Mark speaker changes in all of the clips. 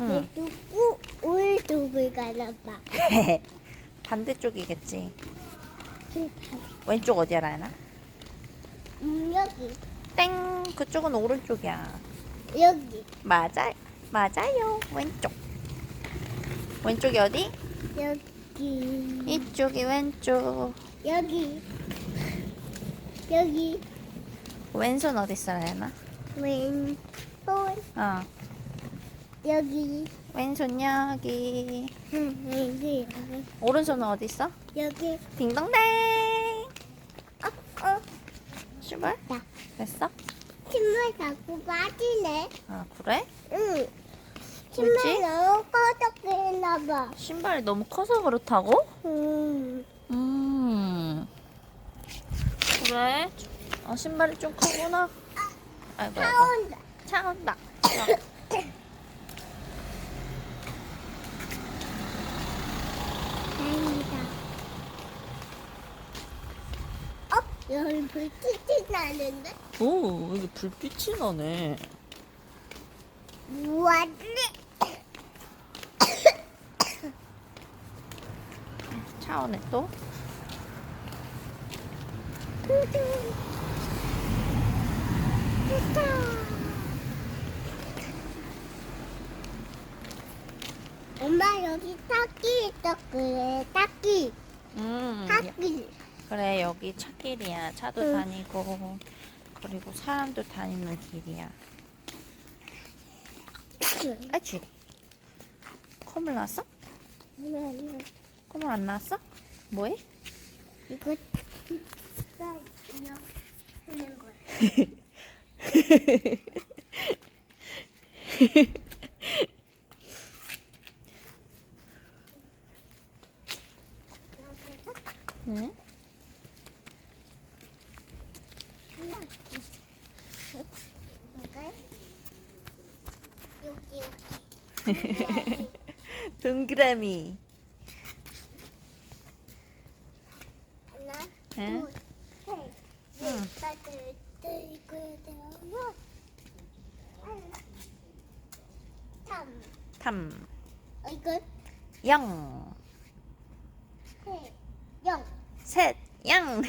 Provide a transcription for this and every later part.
Speaker 1: 응.
Speaker 2: 누구 울뚝을 가나 봐.
Speaker 1: 반대쪽이겠지. 왼쪽 어디야, 라연아?
Speaker 2: 음, 여기,
Speaker 1: 땡! 그쪽은 오른쪽이야.
Speaker 2: 여기,
Speaker 1: 맞아, 맞아요. 왼쪽. 왼쪽이 어디?
Speaker 2: 여기,
Speaker 1: 이쪽이 왼쪽.
Speaker 2: 여기, 여기,
Speaker 1: 왼손 어디 있어, 라연아?
Speaker 2: 왼손,
Speaker 1: 어.
Speaker 2: 여기,
Speaker 1: 왼손 여기.
Speaker 2: 응, 여기, 여기,
Speaker 1: 오른손은 어디 있어?
Speaker 2: 여기.
Speaker 1: 딩동댕!
Speaker 2: 어, 어,
Speaker 1: 출발?
Speaker 2: 나
Speaker 1: 됐어?
Speaker 2: 침을 자꾸 빠지네.
Speaker 1: 아, 그래?
Speaker 2: 응. 침을 너무 꺼졌게 했나 봐.
Speaker 1: 신발이 너무 커서 그렇다고?
Speaker 2: 음,
Speaker 1: 음. 그래? 어, 신발이 좀 크구나. 아이고, 아이고.
Speaker 2: 차온다.
Speaker 1: 차 온다.
Speaker 2: 다행이다. 어? 여기 불빛이 나는데?
Speaker 1: 오, 여기 불빛이 나네.
Speaker 2: 뭐하지?
Speaker 1: 차 오네 또.
Speaker 2: 엄마 여기 타기 있어 그래 타기
Speaker 1: 음.
Speaker 2: 타기
Speaker 1: 그래, 여기 차길이야. 차도
Speaker 2: 응.
Speaker 1: 다니고, 그리고 사람도 다니는 길이야. 아치. 콧물 났어? 콧물 안 났어? 뭐해?
Speaker 2: 이거 하는 거야
Speaker 1: 응?
Speaker 2: 여기 여기
Speaker 1: 동그라미.
Speaker 2: 하나
Speaker 1: 응?
Speaker 2: 둘 셋
Speaker 1: 응.
Speaker 2: 넷 이거 해야 돼요 삼
Speaker 1: 탐.
Speaker 2: 어, 이거
Speaker 1: 영.
Speaker 2: 영
Speaker 1: 셋. 양.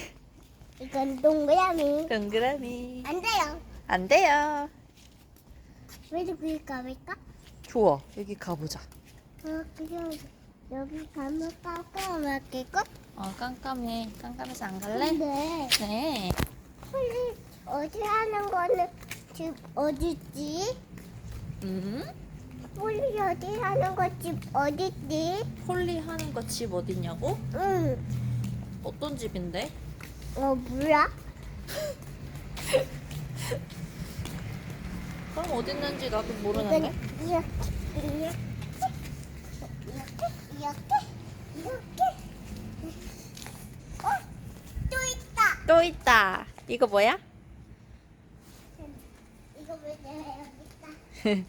Speaker 2: 이건 동그라미
Speaker 1: 동그라미.
Speaker 2: 안 돼요
Speaker 1: 안 돼요.
Speaker 2: 왜 여기 가볼까?
Speaker 1: 좋아. 여기 가보자.
Speaker 2: 어 그냥 여기 가면 깜깜하겠고
Speaker 1: 어, 깜깜해. 깜깜해서 안 갈래?
Speaker 2: 근데
Speaker 1: 네.
Speaker 2: 홀리 어디 하는 거는 집 어디지?
Speaker 1: 음?
Speaker 2: 홀리 어디 하는 거 집 어디지?
Speaker 1: 홀리 하는 거 집 어딨냐고?
Speaker 2: 응.
Speaker 1: 어떤 집인데?
Speaker 2: 어 몰라?
Speaker 1: 그럼 어디 있는지 나도 모르는데.
Speaker 2: 이렇게 이렇게 이렇게 이렇게 이렇게 어 또 있다.
Speaker 1: 또 있다. 이거 뭐야?
Speaker 2: 이거 왜 내가 있다?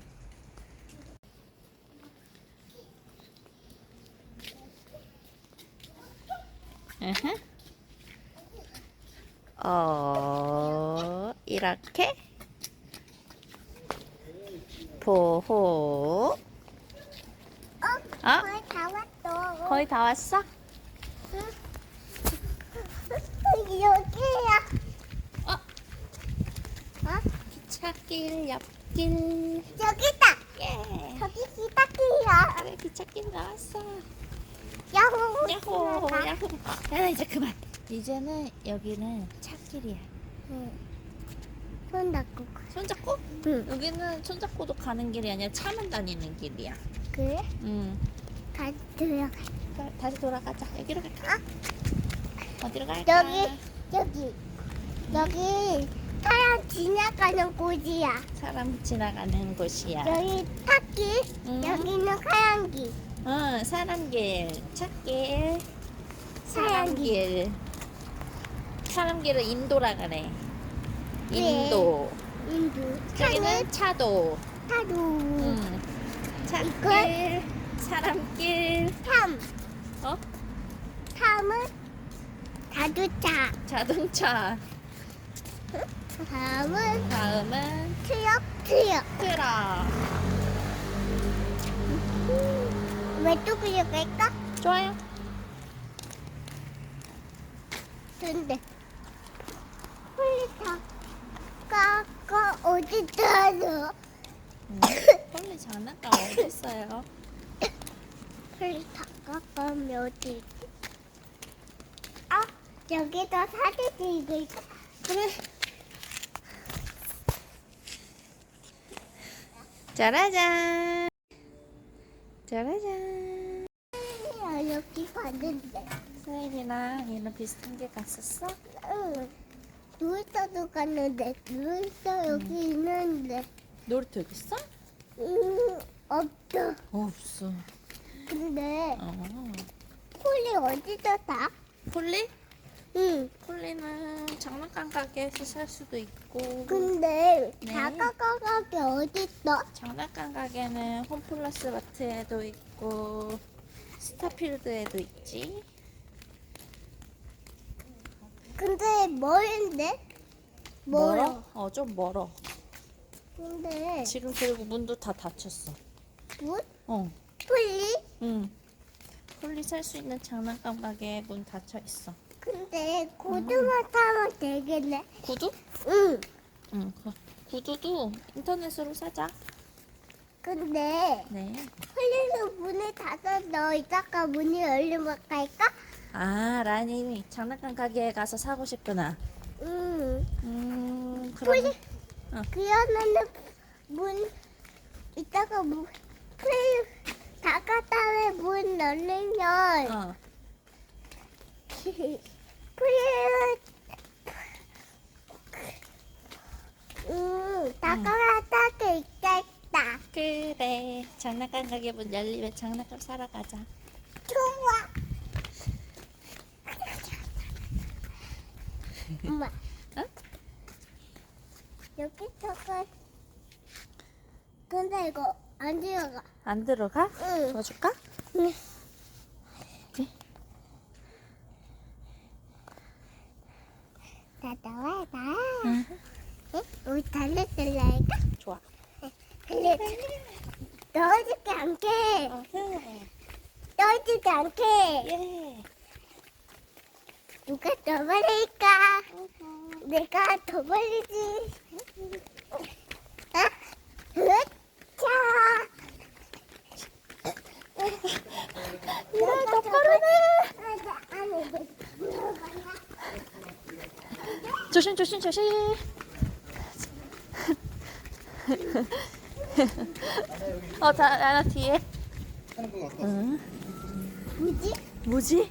Speaker 1: 어, 이렇게. 보호.
Speaker 2: 어?
Speaker 1: 어?
Speaker 2: 거의 다 왔어.
Speaker 1: 거의 다 왔어?
Speaker 2: 여기 여기야.
Speaker 1: 어?
Speaker 2: 어?
Speaker 1: 기찻길, 옆길.
Speaker 2: 저기다.
Speaker 1: 예.
Speaker 2: 저기 기타기야.
Speaker 1: 그래, 기찻길 나왔어.
Speaker 2: 야호.
Speaker 1: 야호, 야호. 야, 이제 그만. 이제는 여기는 차길이야.
Speaker 2: 응. 손 닦고 가.
Speaker 1: 손잡고?
Speaker 2: 응.
Speaker 1: 여기는 손 잡고도 가는 길이 아니라 차만 다니는 길이야.
Speaker 2: 그래?
Speaker 1: 응.
Speaker 2: 다 들어가.
Speaker 1: 자, 다시 돌아가자. 여기로 갈까? 어디로 갈까?
Speaker 2: 여기 여기 여기 사람 지나가는 곳이야.
Speaker 1: 사람 지나가는 곳이야.
Speaker 2: 여기 탔길.
Speaker 1: 응.
Speaker 2: 여기는 하얀길.
Speaker 1: 어, 사람길, 차길,
Speaker 2: 사람길.
Speaker 1: 사람길. 사람길은 인도라 그래.
Speaker 2: 네.
Speaker 1: 인도.
Speaker 2: 인도. 차는
Speaker 1: 여기는 차도.
Speaker 2: 타루.
Speaker 1: 응. 차길, 사람길.
Speaker 2: 탐.
Speaker 1: 어?
Speaker 2: 탐은 자동차.
Speaker 1: 자동차.
Speaker 2: 다음은
Speaker 1: 다음은
Speaker 2: 트럭 트럭.
Speaker 1: 트럭.
Speaker 2: 메뚜기를 갈까?
Speaker 1: 좋아요.
Speaker 2: 근데 폴리 타까가
Speaker 1: 음, 폴리 장난감 있어요?
Speaker 2: 폴리 타까가 어디 있지? 아 여기다 사진 찍고 있어.
Speaker 1: 그래. 짜라잔. 짜라잔.
Speaker 2: 야, 여기 봤는데.
Speaker 1: 서연이랑 얘는 비슷한 게 갔었어?
Speaker 2: 응. 놀이터도 갔는데 놀이터 여기 있는데
Speaker 1: 놀이터 여기 있어?
Speaker 2: 음 없어.
Speaker 1: 없어.
Speaker 2: 근데
Speaker 1: 어.
Speaker 2: 폴리 어디서 사?
Speaker 1: 폴리?
Speaker 2: 응.
Speaker 1: 폴리는 장난감 가게에서 살 수도 있고
Speaker 2: 근데
Speaker 1: 네.
Speaker 2: 다가가게 어디 있어?
Speaker 1: 장난감 가게는 홈플러스 마트에도 있고 스타필드에도 있지.
Speaker 2: 근데 멀는데? 멀어.
Speaker 1: 어, 좀 멀어.
Speaker 2: 근데
Speaker 1: 지금 그리고 문도 다 닫혔어.
Speaker 2: 뭐?
Speaker 1: 어.
Speaker 2: 폴리?
Speaker 1: 응. 폴리 살 수 있는 장난감 가게 문 닫혀 있어.
Speaker 2: 근데 고등어 타면 되겠네.
Speaker 1: 구두?
Speaker 2: 응.
Speaker 1: 응. 그 구두도 인터넷으로 사자.
Speaker 2: 근데
Speaker 1: 네.
Speaker 2: 폴리는 문을 닫아 너 이따가 문이 열리면 갈까?
Speaker 1: 아, 라니 장난감 가게에 가서 사고 싶구나.
Speaker 2: 응.
Speaker 1: 음,
Speaker 2: 폴리
Speaker 1: 그럼 어.
Speaker 2: 그러면은 문 이따가 문 폴리 닫았다에 문 열리면
Speaker 1: 어.
Speaker 2: 음 있겠다.
Speaker 1: 그래. 장난감 가게 문 열리면 장난감 사러 가자.
Speaker 2: 좋아. 엄마.
Speaker 1: 응?
Speaker 2: 여기다가 근데 이거 안 들어가.
Speaker 1: 안 들어가?
Speaker 2: 응.
Speaker 1: 도와줄까?
Speaker 2: 응.
Speaker 1: 네.
Speaker 2: 나 나와 나.
Speaker 1: 응.
Speaker 2: 응? 우리 달래달라니까.
Speaker 1: 좋아.
Speaker 2: 달래. 넣어줄게 않게.
Speaker 1: 어.
Speaker 2: 넣어주지 않게.
Speaker 1: 예.
Speaker 2: 누가 더 버릴까? 내가 더 버리지. 아, 으차.
Speaker 1: 빠르네.
Speaker 2: 안에
Speaker 1: 조심, 조심, 조심. 어, 다, 하나 뒤에. 응.
Speaker 2: 뭐지?
Speaker 1: 뭐지?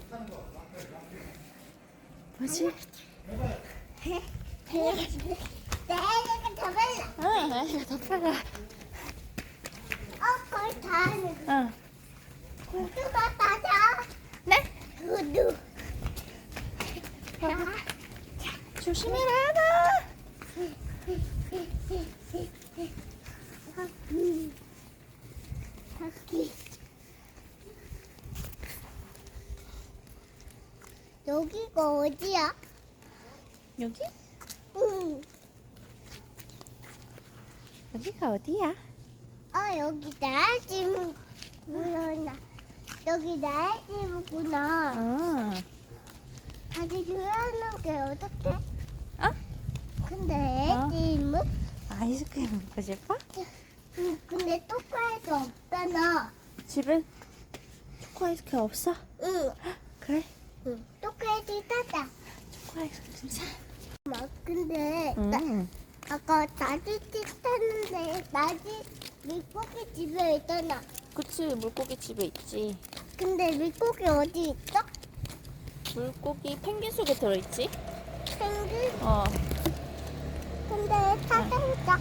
Speaker 1: 뭐지?
Speaker 2: 내가 더 발라.
Speaker 1: 응, 아이가 더 빨라.
Speaker 2: 어, 거의 다 하는.
Speaker 1: 응.
Speaker 2: 구두가 따자.
Speaker 1: 네?
Speaker 2: 구두.
Speaker 1: 조심해라, 하나.
Speaker 2: 바퀴. 여기가 어디야?
Speaker 1: 여기?
Speaker 2: 응.
Speaker 1: 여기가 어디야?
Speaker 2: 아 여기 나야 지구나. 여기 나야 지구나.
Speaker 1: 어.
Speaker 2: 다시 들어가는 게 어떡해?
Speaker 1: 어?
Speaker 2: 근데
Speaker 1: 어?
Speaker 2: 지금은
Speaker 1: 아이스크림 먹고 싶어?
Speaker 2: 응, 근데 똑바에도 없잖아.
Speaker 1: 집에 초코 아이스크림 없어?
Speaker 2: 응.
Speaker 1: 그래.
Speaker 2: 응. 똑바에도 따다.
Speaker 1: 아이스크림 사.
Speaker 2: 막 근데 나,
Speaker 1: 응.
Speaker 2: 아까 나지집 탔는데 나지 물고기 집에 있잖아.
Speaker 1: 그치, 물고기 집에 있지.
Speaker 2: 근데 물고기 어디 있어?
Speaker 1: 물고기 펭귄 속에 들어있지?
Speaker 2: 펭귄?
Speaker 1: 어.
Speaker 2: 근데 찾아보자.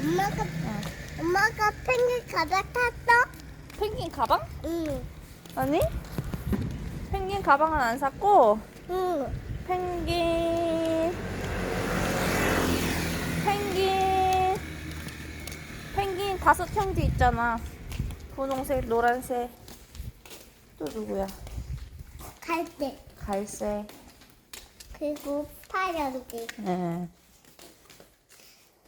Speaker 2: 엄마가
Speaker 1: 어.
Speaker 2: 엄마가 펭귄 가방 탔어?
Speaker 1: 펭귄 가방?
Speaker 2: 응.
Speaker 1: 아니? 펭귄 가방은 안 샀고,
Speaker 2: 응.
Speaker 1: 펭귄, 펭귄, 펭귄 다섯 형제 있잖아. 분홍색, 노란색. 또 누구야?
Speaker 2: 갈대
Speaker 1: 갈색.
Speaker 2: 그리고 파란색.
Speaker 1: 예.